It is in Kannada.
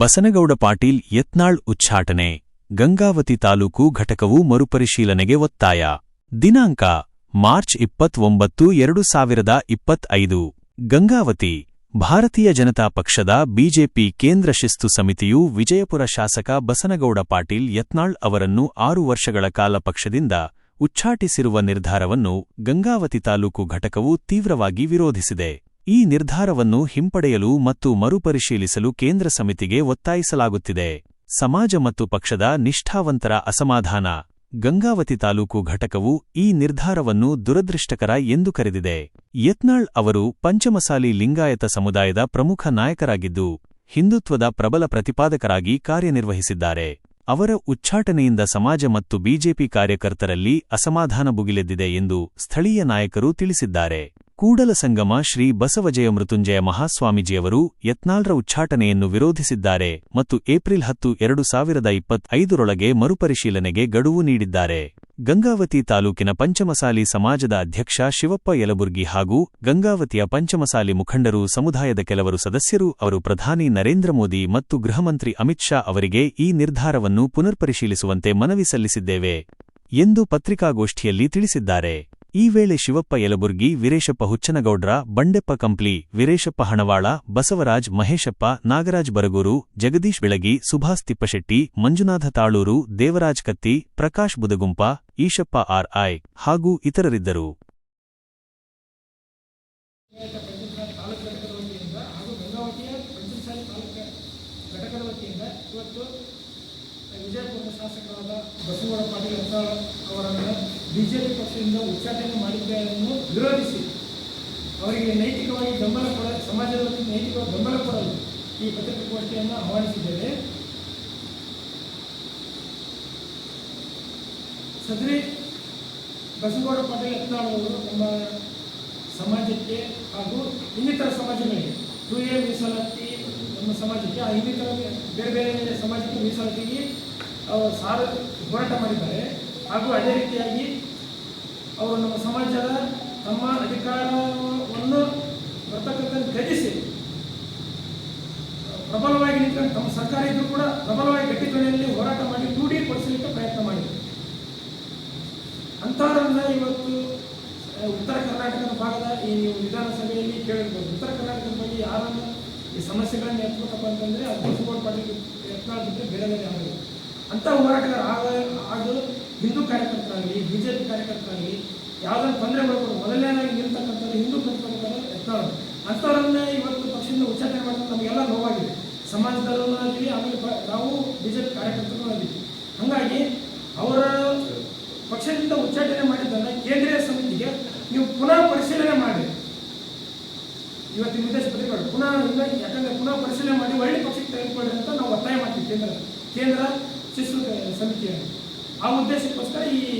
ಬಸನಗೌಡ ಪಾಟೀಲ್ ಯತ್ನಾಳ್ ಉಚ್ಛಾಟನೆ ಗಂಗಾವತಿ ತಾಲೂಕು ಘಟಕವು ಮರುಪರಿಶೀಲನೆಗೆ ಒತ್ತಾಯ. ದಿನಾಂಕ, ಮಾರ್ಚ್ ಇಪ್ಪತ್ತೊಂಬತ್ತು, ಎರಡು ಸಾವಿರದ ಇಪ್ಪತ್ತೈದು. ಗಂಗಾವತಿ, ಭಾರತೀಯ ಜನತಾ ಪಕ್ಷದ ಬಿಜೆಪಿ ಕೇಂದ್ರ ಶಿಸ್ತು ಸಮಿತಿಯು ವಿಜಯಪುರ ಶಾಸಕ ಬಸನಗೌಡ ಪಾಟೀಲ್ ಯತ್ನಾಳ್ ಅವರನ್ನು ಆರು ವರ್ಷಗಳ ಕಾಲ ಪಕ್ಷದಿಂದ ಉಚ್ಛಾಟಿಸಿರುವ ನಿರ್ಧಾರವನ್ನು ಗಂಗಾವತಿ ತಾಲೂಕು ಘಟಕವು ತೀವ್ರವಾಗಿ ವಿರೋಧಿಸಿದೆ. ಈ ನಿರ್ಧಾರವನ್ನು ಹಿಂಪಡೆಯಲು ಮತ್ತು ಮರುಪರಿಶೀಲಿಸಲು ಕೇಂದ್ರ ಸಮಿತಿಗೆ ಒತ್ತಾಯಿಸಲಾಗುತ್ತಿದೆ. ಸಮಾಜ ಮತ್ತು ಪಕ್ಷದ ನಿಷ್ಠಾವಂತರ ಅಸಮಾಧಾನ. ಗಂಗಾವತಿ ತಾಲೂಕು ಘಟಕವು ಈ ನಿರ್ಧಾರವನ್ನು ದುರದೃಷ್ಟಕರ ಎಂದು ಕರೆದಿದೆ. ಯತ್ನಾಳ್ ಅವರು ಪಂಚಮಸಾಲಿ ಲಿಂಗಾಯತ ಸಮುದಾಯದ ಪ್ರಮುಖ ನಾಯಕರಾಗಿದ್ದು, ಹಿಂದುತ್ವದ ಪ್ರಬಲ ಪ್ರತಿಪಾದಕರಾಗಿ ಕಾರ್ಯನಿರ್ವಹಿಸಿದ್ದಾರೆ. ಅವರ ಉಚ್ಚಾಟನೆಯಿಂದ ಸಮಾಜ ಮತ್ತು ಬಿಜೆಪಿ ಕಾರ್ಯಕರ್ತರಲ್ಲಿ ಅಸಮಾಧಾನ ಭುಗಿಲೆದ್ದಿದೆ ಎಂದು ಸ್ಥಳೀಯ ನಾಯಕರು ತಿಳಿಸಿದ್ದಾರೆ. ಕೂಡಲ ಸಂಗಮ ಶ್ರೀ ಬಸವಜಯ ಮೃತ್ಯುಂಜಯ ಮಹಾಸ್ವಾಮೀಜಿಯವರು ಯತ್ನಾಳ್ರ ಉಚ್ಛಾಟನೆಯನ್ನು ವಿರೋಧಿಸಿದ್ದಾರೆ ಮತ್ತು ಏಪ್ರಿಲ್ ಹತ್ತು, ಎರಡು ಸಾವಿರದ ಇಪ್ಪತ್ತೈದರೊಳಗೆ ಮರುಪರಿಶೀಲನೆಗೆ ಗಡುವು ನೀಡಿದ್ದಾರೆ. ಗಂಗಾವತಿ ತಾಲೂಕಿನ ಪಂಚಮಸಾಲಿ ಸಮಾಜದ ಅಧ್ಯಕ್ಷ ಶಿವಪ್ಪ ಯಲಬುರ್ಗಿ ಹಾಗೂ ಗಂಗಾವತಿಯ ಪಂಚಮಸಾಲಿ ಮುಖಂಡರು ಸಮುದಾಯದ ಕೆಲವರು ಸದಸ್ಯರು, ಅವರು ಪ್ರಧಾನಿ ನರೇಂದ್ರ ಮೋದಿ ಮತ್ತು ಗೃಹಮಂತ್ರಿ ಅಮಿತ್ ಶಾ ಅವರಿಗೆ ಈ ನಿರ್ಧಾರವನ್ನು ಪುನರ್ಪರಿಶೀಲಿಸುವಂತೆ ಮನವಿ ಸಲ್ಲಿಸಿದ್ದೇವೆ ಎಂದು ಪತ್ರಿಕಾಗೋಷ್ಠಿಯಲ್ಲಿ ತಿಳಿಸಿದ್ದಾರೆ. ಈ ವೇಳೆ ಶಿವಪ್ಪ ಯಲಬುರ್ಗಿ, ವೀರೇಶಪ್ಪ ಹುಚ್ಚನಗೌಡ್ರ, ಬಂಡೆಪ್ಪ ಕಂಪ್ಲಿ, ವೀರೇಶಪ್ಪ ಹಣವಾಳ, ಬಸವರಾಜ್ ಮಹೇಶಪ್ಪ, ನಾಗರಾಜ್ ಬರಗೂರು, ಜಗದೀಶ್ ಬೆಳಗಿ ಸುಭಾಸ್ ತಿಪ್ಪಶೆಟ್ಟಿ, ಮಂಜುನಾಥ ತಾಳೂರು, ದೇವರಾಜ್ ಕತ್ತಿ, ಪ್ರಕಾಶ್ ಬುದಗುಂಪ, ಈಶಪ್ಪ ಆರ್ ಐ ಹಾಗೂ ಇತರರಿದ್ದರು. ವಿಜಯಪುರದ ಶಾಸಕರಾದ ಬಸವರಾಜ ಪಾಟೀಲ್ ಯತ್ನಾಳ್ ಅವರನ್ನು ಬಿಜೆಪಿ ಪಕ್ಷದಿಂದ ಉಚ್ಚಾಟನೆ ಮಾಡಿದ್ದನ್ನು ವಿರೋಧಿಸಿ ಅವರಿಗೆ ನೈತಿಕವಾಗಿ ಬೆಂಬಲ ಕೊಡ ಸಮಾಜದಲ್ಲಿ ನೈತಿಕವಾಗಿ ಬೆಂಬಲ ಕೊಡಲು ಈ ಪತ್ರಿಕಾಗೋಷ್ಠಿಯನ್ನು ಆಹ್ವಾನಿಸಿದ್ದೇವೆ. ಸದರಿ ಬಸವಗೌಡ ಪಾಟೀಲ್ ಯತ್ನಾಳ್ ಅವರು ನಮ್ಮ ಸಮಾಜಕ್ಕೆ ಹಾಗೂ ಇನ್ನಿತರ ಸಮಾಜಗಳಿಗೆ ಎ ಮೀಸಲಾತಿ ನಮ್ಮ ಸಮಾಜಕ್ಕೆ, ಆ ಇನ್ನಿತರ ಬೇರೆ ಬೇರೆ ಸಮಾಜಕ್ಕೆ ಮೀಸಲಾತಿಗೆ ಸಾರ ಹೋರಾಟ ಮಾಡಿದ್ದಾರೆ. ಹಾಗೂ ಅದೇ ರೀತಿಯಾಗಿ ಅವರು ನಮ್ಮ ಸಮಾಜದ ತಮ್ಮ ಅಧಿಕಾರವನ್ನು ಬರ್ತಕ್ಕಂಥ ಗಜಿಸಿ ಪ್ರಬಲವಾಗಿ ನಿಂತ್ಕೊಂಡು ತಮ್ಮ ಸರ್ಕಾರ ಇದ್ದರೂ ಕೂಡ ಪ್ರಬಲವಾಗಿ ಗಟ್ಟಿತೊನೆಯಲ್ಲಿ ಹೋರಾಟ ಮಾಡಿ, ರೂಢಿಪಡಿಸಲಿಕ್ಕೆ ಪ್ರಯತ್ನ ಮಾಡಿದರು. ಅಂಥವರನ್ನ ಇವತ್ತು ಉತ್ತರ ಕರ್ನಾಟಕದ ಭಾಗದ ಈ ನೀವು ವಿಧಾನಸಭೆಯಲ್ಲಿ ಕೇಳಿರ್ಬೋದು. ಉತ್ತರ ಕರ್ನಾಟಕದ ಬಗ್ಗೆ ಯಾರನ್ನು ಈ ಸಮಸ್ಯೆಗಳನ್ನು ಎತ್ಬೇಕಪ್ಪ ಅಂತಂದ್ರೆ ಅದು ಬಸವಗೌಡ ಪಾಟೀಲ್ ಯತ್ನಾಳ್ ಬಿಟ್ಟರೆ ಬೇರೆ ಬೇರೆ ಯಾರು ಅಂಥ ಹೋರಾಟಗಾರ ಆಗ ಆಗಲು ಹಿಂದೂ ಕಾರ್ಯಕರ್ತರಾಗಲಿ ಬಿ ಜೆ ಪಿ ಕಾರ್ಯಕರ್ತರಾಗಲಿ ಯಾವುದಾದ್ರು ತೊಂದರೆ ಮಾಡ್ಬೋದು ಮೊದಲನೇದಾಗಿ ನಿಲ್ತಕ್ಕಂಥದ್ದು ಹಿಂದೂ ಕಾರ್ಯಕರ್ತರು ಯತ್ನಾಳ್. ಅಂಥವ್ರನ್ನ ಇವತ್ತು ಪಕ್ಷದಿಂದ ಉಚ್ಚಾಟನೆ ಮಾಡೋದು ನಮಗೆಲ್ಲ ನೋವಾಗಿದೆ. ಸಮಾಜದಲ್ಲೂ ಆಮೇಲೆ ನಾವು ಬಿ ಜೆ ಅದೀವಿ ಹಾಗಾಗಿ ಅವರ ಪಕ್ಷದಿಂದ ಉಚ್ಚಾಟನೆ ಮಾಡಿದ್ದನ್ನ ಕೇಂದ್ರೀಯ ಸಮಿತಿಗೆ ನೀವು ಪುನಃ ಪರಿಶೀಲನೆ ಮಾಡಿ. ಇವತ್ತಿನ ಉದ್ದೇಶ ಪತ್ರಿಕೆಗಳು. ಪುನಃ ಯಾಕಂದ್ರೆ ಪುನಃ ಪರಿಶೀಲನೆ ಮಾಡಿ ಒಳ್ಳೆ ಪಕ್ಷಕ್ಕೆ ತೆಗೆದುಕೊಳ್ಳಿ ಅಂತ ನಾವು ಒತ್ತಾಯ ಮಾಡ್ತೀವಿ ಕೇಂದ್ರ ಕೇಂದ್ರ ಶಿಶು ಸಮಿತಿಯನ್ನು ಆ ಉದ್ದೇಶಕ್ಕೋಸ್ಕರ ಈ